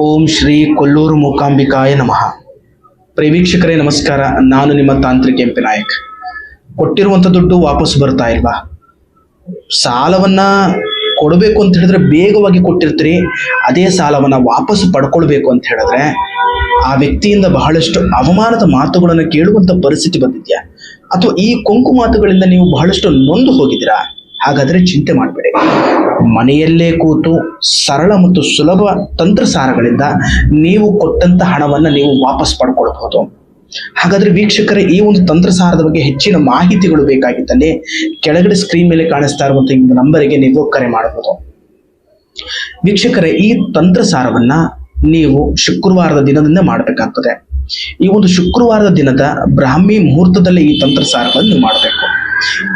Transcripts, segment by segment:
ಓಂ ಶ್ರೀ ಕೊಲ್ಲೂರು ಮೂಕಾಂಬಿಕಾಯ ನಮಃ. ಪ್ರೇವೀಕ್ಷಕರೇ, ನಮಸ್ಕಾರ. ನಾನು ನಿಮ್ಮ ತಾಂತ್ರಿಕ ಎಂಪಿ ನಾಯಕ್. ಕೊಟ್ಟಿರುವಂಥ ದುಡ್ಡು ವಾಪಸ್ ಬರ್ತಾ ಇಲ್ವಾ? ಸಾಲವನ್ನ ಕೊಡಬೇಕು ಅಂತ ಹೇಳಿದ್ರೆ ಬೇಗವಾಗಿ ಕೊಟ್ಟಿರ್ತೀರಿ. ಅದೇ ಸಾಲವನ್ನ ವಾಪಸ್ ಪಡ್ಕೊಳ್ಬೇಕು ಅಂತ ಹೇಳಿದ್ರೆ ಆ ವ್ಯಕ್ತಿಯಿಂದ ಬಹಳಷ್ಟು ಅವಮಾನದ ಮಾತುಗಳನ್ನು ಕೇಳುವಂತ ಪರಿಸ್ಥಿತಿ ಬಂದಿದ್ಯಾ? ಅಥವಾ ಈ ಕೊಂಕು ಮಾತುಗಳಿಂದ ನೀವು ಬಹಳಷ್ಟು ನೊಂದು ಹೋಗಿದ್ದೀರಾ? ಹಾಗಾದ್ರೆ ಚಿಂತೆ ಮಾಡಬೇಡಿ. ಮನೆಯಲ್ಲೇ ಕೂತು ಸರಳ ಮತ್ತು ಸುಲಭ ತಂತ್ರಸಾರಗಳಿಂದ ನೀವು ಕೊಟ್ಟಂತ ಹಣವನ್ನ ನೀವು ವಾಪಸ್ ಪಡ್ಕೊಳ್ಬಹುದು. ಹಾಗಾದ್ರೆ ವೀಕ್ಷಕರೇ, ಈ ಒಂದು ತಂತ್ರಸಾರದ ಬಗ್ಗೆ ಹೆಚ್ಚಿನ ಮಾಹಿತಿಗಳು ಬೇಕಾಗಿದ್ದಲ್ಲಿ ಕೆಳಗಡೆ ಸ್ಕ್ರೀನ್ ಮೇಲೆ ಕಾಣಿಸ್ತಾ ಇರುವಂತಹ ಈ ನಂಬರಿಗೆ ನೀವು ಕರೆ ಮಾಡಬಹುದು. ವೀಕ್ಷಕರೇ, ಈ ತಂತ್ರಸಾರವನ್ನ ನೀವು ಶುಕ್ರವಾರದ ದಿನದಿಂದ ಮಾಡಬೇಕಾಗ್ತದೆ. ಈ ಒಂದು ಶುಕ್ರವಾರದ ದಿನದ ಬ್ರಾಹ್ಮಿ ಮುಹೂರ್ತದಲ್ಲಿ ಈ ತಂತ್ರಸಾರವನ್ನು ಮಾಡಬೇಕು.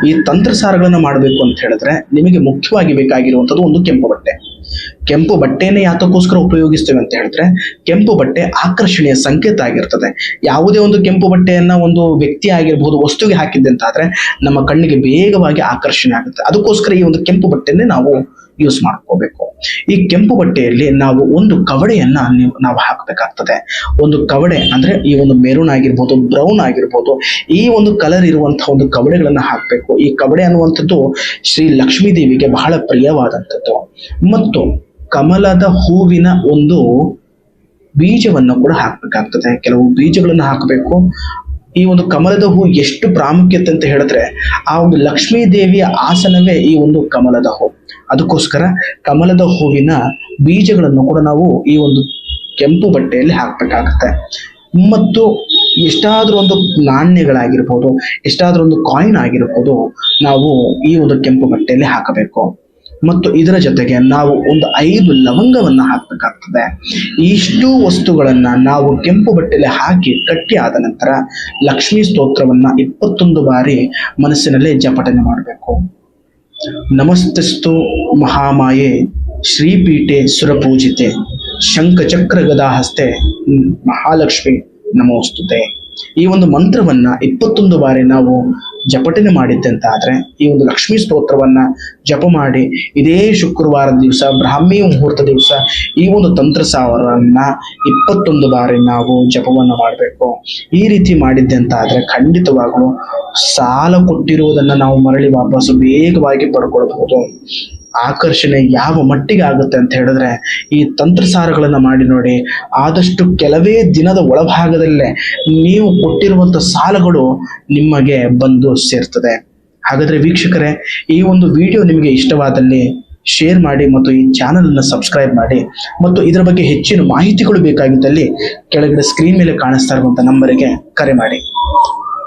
ಈ ತಂತ್ರಸಾರಗಳನ್ನು ಮಾಡಬೇಕು ಅಂತ ಹೇಳಿದ್ರೆ ನಿಮಗೆ ಮುಖ್ಯವಾಗಿ ಬೇಕಾಗಿರುವಂಥದ್ದು ಒಂದು ಕೆಂಪು ಬಟ್ಟೆ. ಕೆಂಪು ಬಟ್ಟೆನೇ ಯಾತಕ್ಕೋಸ್ಕರ ಉಪಯೋಗಿಸ್ತೇವೆ ಅಂತ ಹೇಳಿದ್ರೆ ಕೆಂಪು ಬಟ್ಟೆ ಆಕರ್ಷಣೆಯ ಸಂಕೇತ ಆಗಿರ್ತದೆ. ಯಾವುದೇ ಒಂದು ಕೆಂಪು ಬಟ್ಟೆಯನ್ನ ಒಂದು ವ್ಯಕ್ತಿ ಆಗಿರಬಹುದು ವಸ್ತುವಿಗೆ ಹಾಕಿದ್ದೆ ಅಂತ ನಮ್ಮ ಕಣ್ಣಿಗೆ ಬೇಗವಾಗಿ ಆಕರ್ಷಣೆ ಆಗುತ್ತೆ. ಅದಕ್ಕೋಸ್ಕರ ಈ ಒಂದು ಕೆಂಪು ಬಟ್ಟೆಯನ್ನೇ ನಾವು ಯೂಸ್ ಮಾಡ್ಕೋಬೇಕು. ಈ ಕೆಂಪು ಬಟ್ಟೆಯಲ್ಲಿ ನಾವು ಒಂದು ಕವಡೆಯನ್ನ ನೀವು ಹಾಕಬೇಕಾಗ್ತದೆ. ಒಂದು ಕವಡೆ ಅಂದ್ರೆ ಈ ಒಂದು ಮೆರೂನ್ ಆಗಿರ್ಬೋದು ಬ್ರೌನ್ ಆಗಿರ್ಬೋದು, ಈ ಒಂದು ಕಲರ್ ಇರುವಂತಹ ಒಂದು ಕವಡೆಗಳನ್ನ ಹಾಕಬೇಕು. ಈ ಕವಡೆ ಅನ್ನುವಂಥದ್ದು ಶ್ರೀ ಲಕ್ಷ್ಮೀ ದೇವಿಗೆ ಬಹಳ ಪ್ರಿಯವಾದಂಥದ್ದು. ಮತ್ತು ಕಮಲದ ಹೂವಿನ ಒಂದು ಬೀಜವನ್ನು ಕೂಡ ಹಾಕಬೇಕಾಗ್ತದೆ. ಕೆಲವು ಬೀಜಗಳನ್ನು ಹಾಕಬೇಕು. ಈ ಒಂದು ಕಮಲದ ಹೂ ಎಷ್ಟು ಪ್ರಾಮುಖ್ಯತೆ ಅಂತ ಹೇಳಿದ್ರೆ, ಆ ಒಂದು ಲಕ್ಷ್ಮೀ ದೇವಿಯ ಆಸನವೇ ಈ ಒಂದು ಕಮಲದ ಹೂ. ಅದಕ್ಕೋಸ್ಕರ ಕಮಲದ ಹೂವಿನ ಬೀಜಗಳನ್ನು ಕೂಡ ನಾವು ಈ ಒಂದು ಕೆಂಪು ಬಟ್ಟೆಯಲ್ಲಿ ಹಾಕಬೇಕಾಗುತ್ತೆ. ಮತ್ತು ಎಷ್ಟಾದ್ರೂ ಒಂದು ನಾಣ್ಯಗಳಾಗಿರ್ಬೋದು, ಎಷ್ಟಾದ್ರೂ ಒಂದು ಕಾಯಿನ್ ಆಗಿರ್ಬೋದು ನಾವು ಈ ಒಂದು ಕೆಂಪು ಬಟ್ಟೆಯಲ್ಲಿ ಹಾಕಬೇಕು. ಮತ್ತು ಇದರ ಜೊತೆಗೆ ನಾವು ಒಂದು ಐದು ಲವಂಗವನ್ನು ಹಾಕಬೇಕಾಗ್ತದೆ. ಇಷ್ಟು ವಸ್ತುಗಳನ್ನ ನಾವು ಕೆಂಪು ಬಟ್ಟೆಯಲ್ಲಿ ಹಾಕಿ ಕಟ್ಟಿ ಆದ ನಂತರ ಲಕ್ಷ್ಮೀ ಸ್ತೋತ್ರವನ್ನ ಇಪ್ಪತ್ತೊಂದು ಬಾರಿ ಮನಸ್ಸಿನಲ್ಲೇ ಜಪಟನೆ ಮಾಡಬೇಕು. नमस्तस्तु महामाये श्रीपीठे सुरपूजिते शंखचक्र गदा हस्ते महालक्ष्मी नमोस्तुते। ಈ ಒಂದು ಮಂತ್ರವನ್ನ ಇಪ್ಪತ್ತೊಂದು ಬಾರಿ ನಾವು ಜಪಟನೆ ಮಾಡಿದ್ದೆ ಅಂತ ಆದ್ರೆ ಈ ಒಂದು ಲಕ್ಷ್ಮೀ ಸ್ತೋತ್ರವನ್ನ ಜಪ ಮಾಡಿ ಇದೇ ಶುಕ್ರವಾರ ದಿವಸ, ಬ್ರಾಹ್ಮಿ ಮುಹೂರ್ತ ದಿವಸ ಈ ಒಂದು ತಂತ್ರ ಸಾವರನ್ನ ಇಪ್ಪತ್ತೊಂದು ಬಾರಿ ನಾವು ಜಪವನ್ನು ಮಾಡಬೇಕು. ಈ ರೀತಿ ಮಾಡಿದ್ದೆ ಅಂತ ಆದ್ರೆ ಖಂಡಿತವಾಗ್ಲೂ ಸಾಲ ಕೊಟ್ಟಿರುವುದನ್ನ ನಾವು ಮರಳಿ ವಾಪಸ್ ವೇಗವಾಗಿ ಪಡ್ಕೊಳ್ಬಹುದು. ಆಕರ್ಷಣೆ ಯಾವ ಮಟ್ಟಿಗೆ ಆಗುತ್ತೆ ಅಂತ ಹೇಳಿದ್ರೆ ಈ ತಂತ್ರಸಾರಗಳನ್ನು ಮಾಡಿ ನೋಡಿ. ಆದಷ್ಟು ಕೆಲವೇ ದಿನದ ಒಳಭಾಗದಲ್ಲೇ ನೀವು ಕೊಟ್ಟಿರುವಂಥ ಸಾಲಗಳು ನಿಮಗೆ ಬಂದು ಸೇರ್ತದೆ. ಹಾಗಾದರೆ ವೀಕ್ಷಕರೇ, ಈ ಒಂದು ವಿಡಿಯೋ ನಿಮಗೆ ಇಷ್ಟವಾದಲ್ಲಿ ಶೇರ್ ಮಾಡಿ ಮತ್ತು ಈ ಚಾನಲನ್ನು ಸಬ್ಸ್ಕ್ರೈಬ್ ಮಾಡಿ ಮತ್ತು ಇದರ ಬಗ್ಗೆ ಹೆಚ್ಚಿನ ಮಾಹಿತಿಗಳು ಬೇಕಾಗಿದ್ದಲ್ಲಿ ಕೆಳಗಡೆ ಸ್ಕ್ರೀನ್ ಮೇಲೆ ಕಾಣಿಸ್ತಾ ಇರುವಂಥ ನಂಬರಿಗೆ ಕರೆ ಮಾಡಿ.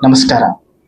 ನಮಸ್ಕಾರ.